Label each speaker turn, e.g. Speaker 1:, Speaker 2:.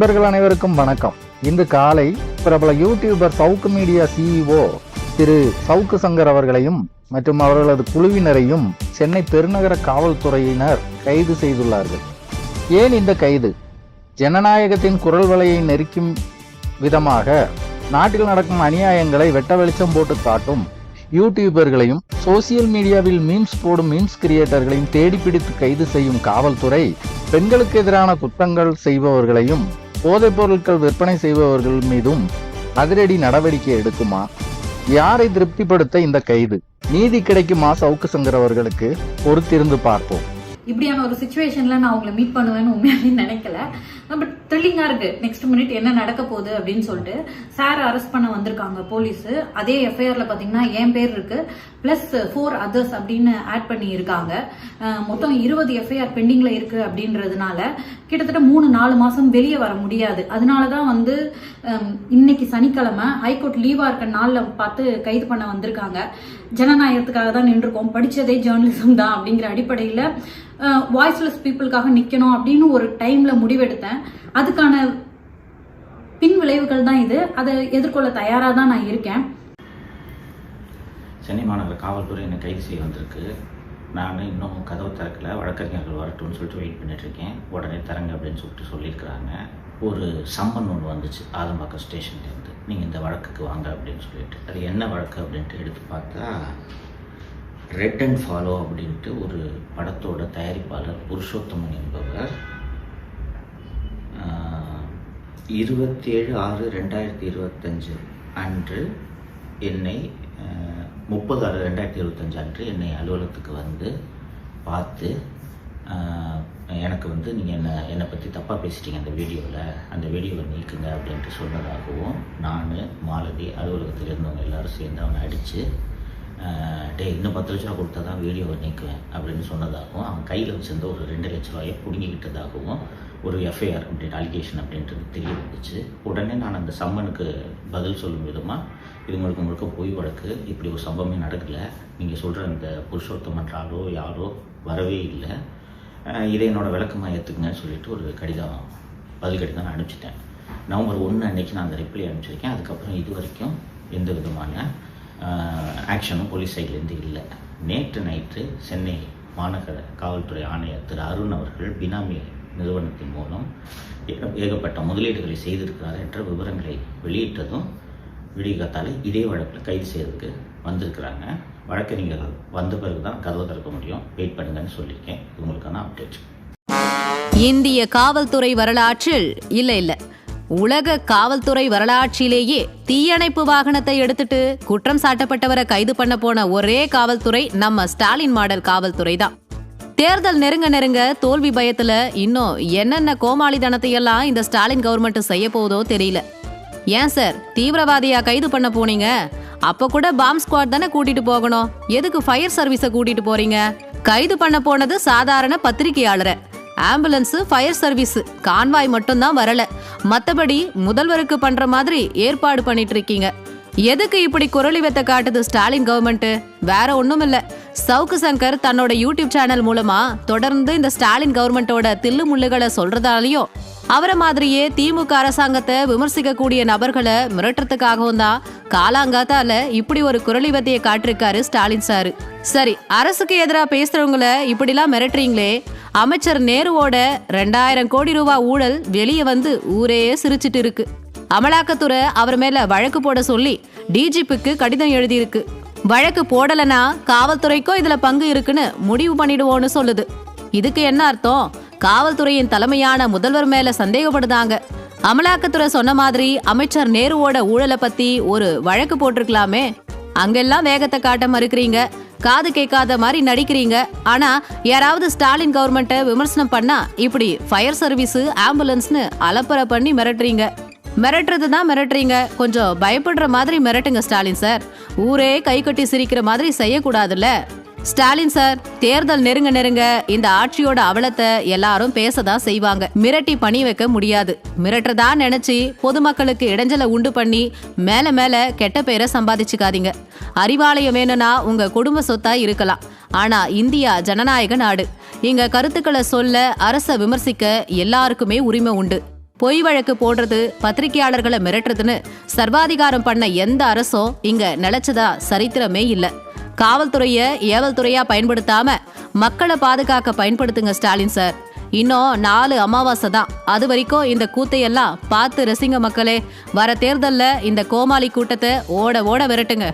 Speaker 1: நண்பர்கள் அனைவருக்கும் வணக்கம். இன்று காலை பிரபல YouTuber Savukku media CEO Thiru Savukku Shankar அவர்களையும் மற்றும் அவர்களது குழுவினரையும் சென்னை பெருநகர காவல்துறையினர் கைது செய்துள்ளார்கள். ஏன் இந்த கைது? ஜனநாயகத்தின் குரல் வலையை நெருக்கும் விதமாக நாட்டில் நடக்கும் அநியாயங்களை வெட்ட வெளிச்சம் போட்டு காட்டும் யூடியூபர்களையும் சோசியல் மீடியாவில் மீம்ஸ் போடும் மீம்ஸ் கிரியேட்டர்களையும் தேடி பிடித்து கைது செய்யும் காவல்துறை பெண்களுக்கு எதிரான குற்றங்கள் செய்பவர்களையும் போதைப் பொருட்கள் விற்பனை செய்பவர்கள் மீதும் அதிரடி நடவடிக்கை எடுக்குமா? யாரை திருப்திப்படுத்த இந்த கைது? நீதி கிடைக்குமா? சவுக்கு சங்கர் அவர்களுக்கு பொறுத்திருந்து பார்ப்போம்.
Speaker 2: இப்படியான ஒரு சுச்சுவேஷன்ல நான் அவங்கள மீட் பண்ணுவேன்னு உண்மையாலே நினைக்கல. பட் த்ரில்லிங்கா இருக்கு. நெக்ஸ்ட் மினிட் என்ன நடக்க போகுது அப்படின்னு சொல்லிட்டு சார் அரெஸ்ட் பண்ண வந்திருக்காங்க போலீஸ் அதே எஃப்ஐஆர்ல பாத்தீங்கன்னா என் பேர் இருக்கு. பிளஸ் ஃபோர் அதர்ஸ் அப்படின்னு ஆட் பண்ணி இருக்காங்க மொத்தம் இருபது எஃப்ஐஆர் பெண்டிங்ல இருக்கு அப்படின்றதுனால கிட்டத்தட்ட மூணு நாலு மாசம் வெளியே வர முடியாது. அதனாலதான் வந்து இன்னைக்கு சனிக்கிழமை ஹைகோர்ட் லீவா இருக்க நாள்ல பார்த்து கைது பண்ண வந்திருக்காங்க. ஜனநாயகத்துக்காக தான் நின்றுருக்கோம். படிச்சதே ஜேர்னலிசம் தான் அப்படிங்கிற அடிப்படையில் வாய்ஸ்லெஸ் பீப்புளுக்காக நிற்கணும் அப்படின்னு ஒரு டைம்ல முடிவெடுத்தேன். அதுக்கான பின் விளைவுகள் தான் இது. அதை எதிர்கொள்ள தயாராக தான் நான் இருக்கேன்.
Speaker 3: சென்னை மாநகர காவல்துறை என்னை கைது செய்ய வந்திருக்கு. நான் இன்னும் கதவு திறக்கல. வழக்கறிஞர்கள் வரட்டும்னு சொல்லிட்டு வெயிட் பண்ணிட்டு இருக்கேன். உடனே தரங்க அப்படின்னு சொல்லிட்டு சொல்லியிருக்கிறாங்க. ஒரு சம்மன் ஒன்று வந்துச்சு ஆலம்பாக்கம் ஸ்டேஷன்லேருந்து. நீங்கள் இந்த வழக்குக்கு வாங்க அப்படின்னு சொல்லிட்டு. அது என்ன வழக்கு அப்படின்ட்டு எடுத்து பார்த்தா ரெட் அண்ட் ஃபாலோ அப்படின்ட்டு ஒரு படத்தோட தயாரிப்பாளர் புருஷோத்தமன் என்பவர் இருபத்தேழு ஆறு ரெண்டாயிரத்தி இருபத்தஞ்சு அன்று என்னை முப்பது ஆறு ரெண்டாயிரத்தி இருபத்தஞ்சு அன்று என்னை அலுவலகத்துக்கு வந்து பார்த்து எனக்கு வந்து நீங்கள் என்ன என்னை பற்றி தப்பாக பேசிட்டீங்க அந்த வீடியோவில் அந்த வீடியோவை நீக்குங்க அப்படின்ட்டு சொன்னதாகவும் நான் மாலதி அலுவலகத்தில் இருந்தவங்க எல்லோரும் சேர்ந்து அவனை அடித்து டேய் இன்னும் பத்து லட்ச ரூபா கொடுத்தா தான் வீடியோவை நிற்குவேன் அப்படின்னு சொன்னதாகவும் அவன் கையில் வச்சிருந்த ஒரு ரெண்டு லட்ச ரூபாயை பிடுங்கிக்கிட்டதாகவும் ஒரு எஃப்ஐஆர் அப்படின்ற அலிகேஷன் அப்படின்றது தெரிய வந்துச்சு உடனே நான் அந்த சம்மனுக்கு பதில் சொல்லும் விதமாக இது முழுக்க முழுக்க பொய் வழக்கு இப்படி ஒரு சம்பவமே நடக்கலை. நீங்கள் சொல்கிற அந்த புருஷோத்தமன்றாலோ யாரோ வரவே இல்லை. இதை என்னோடய விளக்கமாக ஏற்றுக்குங்கன்னு சொல்லிட்டு ஒரு கடிதம் பதில் கடிதம் நான் அனுப்பிச்சிட்டேன். நவம்பர் ஒன்று அன்னைக்கு நான் அந்த ரிப்ளை அனுப்பிச்சிருக்கேன். அதுக்கப்புறம் இது வரைக்கும் எந்த விதமான ஆக்ஷனும் போலீஸ் சைட்லேருந்து இல்லை. நேற்று நைட்டு சென்னை மாநகர காவல்துறை ஆணையர் திரு அருண் அவர்கள் பினாமி நிறுவனத்தின் மூலம் ஏகப்பட்ட முதலீடுகளை செய்திருக்கிறார் என்ற விவரங்களை வெளியிட்டதும் விடிகாத்தால இதே வழக்கில் கைது செய்யறதுக்கு வந்திருக்கிறாங்க. வழக்கறிஞர்கள் வந்த பிறகு தான் கதவை திறக்க முடியும். வெயிட் பண்ணுங்கன்னு சொல்லியிருக்கேன். இது உங்களுக்கான அப்டேட்
Speaker 4: இந்திய காவல்துறை வரலாற்றில் இல்லை இல்லை. உலக காவல்துறை வரலாற்றிலேயே தீயணைப்பு வாகனத்தை எடுத்துட்டு குற்றம் சாட்டப்பட்டவரை கைது பண்ண போன ஒரே காவல்துறை நம்ம ஸ்டாலின் மாடல் காவல்துறை தான் தேர்தல் நெருங்க நெருங்க தோல்வி பயத்துல இன்னும் என்னென்ன கோமாளித்தனத்தை எல்லாம் இந்த ஸ்டாலின் கவர்மெண்ட் செய்ய போதோ தெரியல. ஏன் சார் தீவிரவாதியா கைது பண்ண போனீங்க? அப்ப கூட பாம் ஸ்குவாட் தானே கூட்டிட்டு போகணும்? எதுக்கு ஃபயர் சர்வீஸ கூட்டிட்டு போறீங்க? கைது பண்ண போனது சாதாரண பத்திரிகையாளரை. Ambulance fire service. கான்வாய் மட்டும்தான் வரல. மத்தபடி முதல்வருக்கு பண்ற மாதிரி ஏற்பாடு பண்ணிட்டு இருக்கீங்க எதுக்கு இப்படி குரலி வெத்த காட்டுது ஸ்டாலின் கவர்மெண்ட் வேற ஒண்ணும் இல்ல சவுக்கு சங்கர் தன்னோட யூடியூப் சேனல் மூலமா தொடர்ந்து இந்த ஸ்டாலின் கவர்மெண்டோட தில்லு முள்ளுகளை சொல்றதாலையும் அவரை மாதிரியே திமுக அரசாங்கத்தை விமர்சிக்கக்கூடிய நபர்களை மிரட்டுறதுக்காகவும் தான் காலாங்காத்தால இப்படி ஒரு குரலி வெத்தையை காட்டிருக்காரு ஸ்டாலின் சாரு. சரி அரசுக்கு எதிராக பேசுறவங்கள இப்படிலாம் மிரட்டுறீங்களே அமைச்சர் நேருவோட ரெண்டாயிரம் கோடி ரூபாய் ஊழல் வெளியே வந்து ஊரே சிரிச்சிட்டு இருக்கு. அமலாக்கத்துறை அவர் மேல வழக்கு போட சொல்லி டிஜிபிக்கு கடிதம் எழுதியிருக்கு. வழக்கு போடலனா காவல்துறைக்கும் இதுல பங்கு இருக்குன்னு முடிவு பண்ணிடுவோன்னு சொல்லுது. இதுக்கு என்ன அர்த்தம்? காவல்துறையின் தலைமையான முதல்வர் மேல சந்தேகப்படுதாங்க. அமலாக்கத்துறை சொன்ன மாதிரி அமைச்சர் நேருவோட ஊழலை பத்தி ஒரு வழக்கு போட்டிருக்கலாமே. அங்கெல்லாம் வேகத்தை காட்ட மறுக்கிறீங்க. காது கேட்காத மாதிரி நடிக்கிறீங்க. ஆனா யாராவது ஸ்டாலின் கவர்மெண்ட்டை விமர்சனம் பண்ணா இப்படி ஃபயர் சர்வீஸ் ஆம்புலன்ஸ்னு அலப்பற பண்ணி மிரட்டுறீங்க. மிரட்டுறது தான் மிரட்டுறீங்க. கொஞ்சம் பயப்படுற மாதிரி மிரட்டுங்க ஸ்டாலின் சார். ஊரே கை கட்டி சிரிக்கிற மாதிரி செய்யக்கூடாதுல்ல. ஸ்டாலின் சார் தேர்தல் நெருங்க நெருங்க இந்த ஆட்சியோட அவலத்தை எல்லாரும் பேசதான் செய்வாங்க. மிரட்டி பணி வைக்க முடியாது. மிரட்டுறதா நினைச்சு பொதுமக்களுக்கு இடைஞ்சலை உண்டு பண்ணி மேல மேல கெட்ட பேரை சம்பாதிச்சுக்காதீங்க. அறிவாலயம் வேணும்னா உங்க குடும்ப சொத்தா இருக்கலாம். ஆனா இந்தியா ஜனநாயக நாடு. இங்க கருத்துக்களை சொல்ல அரச விமர்சிக்க எல்லாருக்குமே உரிமை உண்டு. பொய் வழக்கு போடுறது பத்திரிகையாளர்களை மிரட்டுறதுன்னு சர்வாதிகாரம் பண்ண எந்த அரசும் இங்க நிலைச்சதா சரித்திரமே இல்லை. காவல்துறையை ஏவல் துறையா பயன்படுத்தாம மக்களை பாதுகாக்க பயன்படுத்துங்க ஸ்டாலின் சார். இன்னும் நாலு அமாவாசை தான். அது வரைக்கும் இந்த கூத்தையெல்லாம் பார்த்து ரசிங்க மக்களே வர தேர்தலில் இந்த கோமாளி கூட்டத்தை ஓட ஓட விரட்டுங்க.